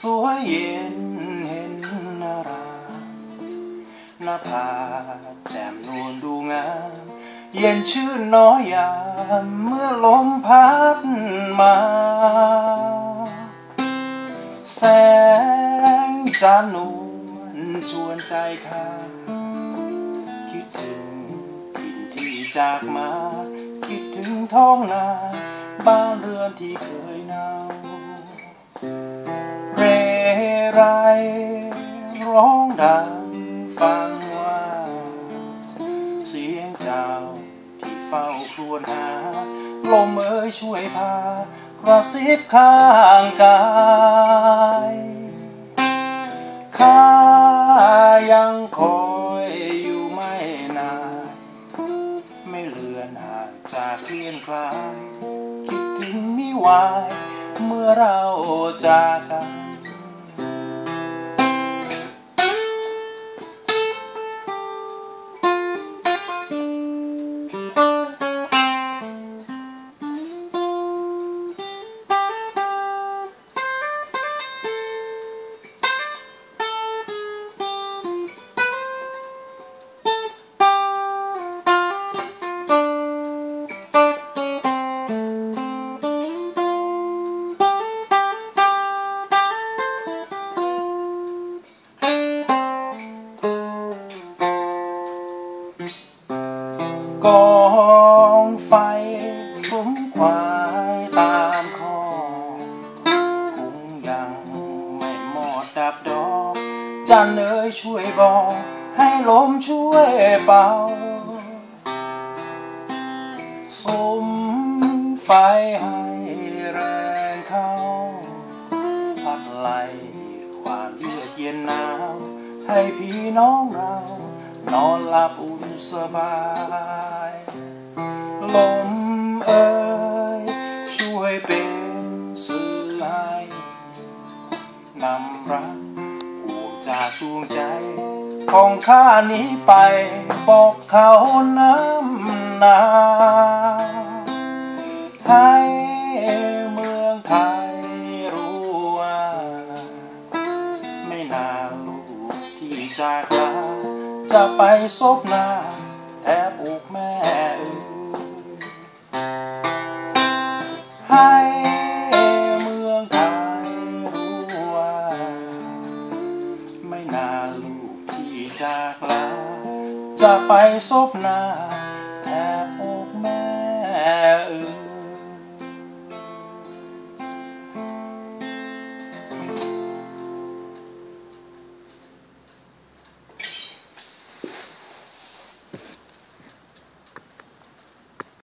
สวยเย็นเห็นนาราหน้าผาแจ่มนวลดูงาม เย็นชื่นน้อยยามเมื่อลมพัดมา แสงจันทร์นวลชวนใจข้าคิดถึงถิ่นที่จากมา คิดถึงท้องนา บ้านเรือนที่เคยหนาว เรไรร้องดังฟังว่า เสียงเจ้าที่เฝ้าครวญหา ลมเอ่ยช่วยพากระซิบข้างกายข้ายังคอยอยู่ไม่นาน ไม่เลือนห่างจากเคลื่อนคลาย คิดถึงมิวาย เมื่อเราจากกัน กองไฟสุมควายตามคองคงยังไม่หมดดับดอกจันเอ๋ยช่วยบอกให้ลมช่วยเป่าสุมไฟให้แรงเข้า พัดไหลความเยือกเย็นหนาวให้พี่น้องเรานอนหลับ สบายลมเอ่ยช่วยเป็นสื่อให้นำรักผูกจากดวงใจ ของข้านี้ไปบอกเขาน้ำนาให้เมืองไทยรู้ว่า ไม่นานลูกที่จากลา จะไปซบหน้าแอบอกแม่ ให้เมืองไทยรู้ว่า ไม่นานลูกที่จากลาจะไปซบห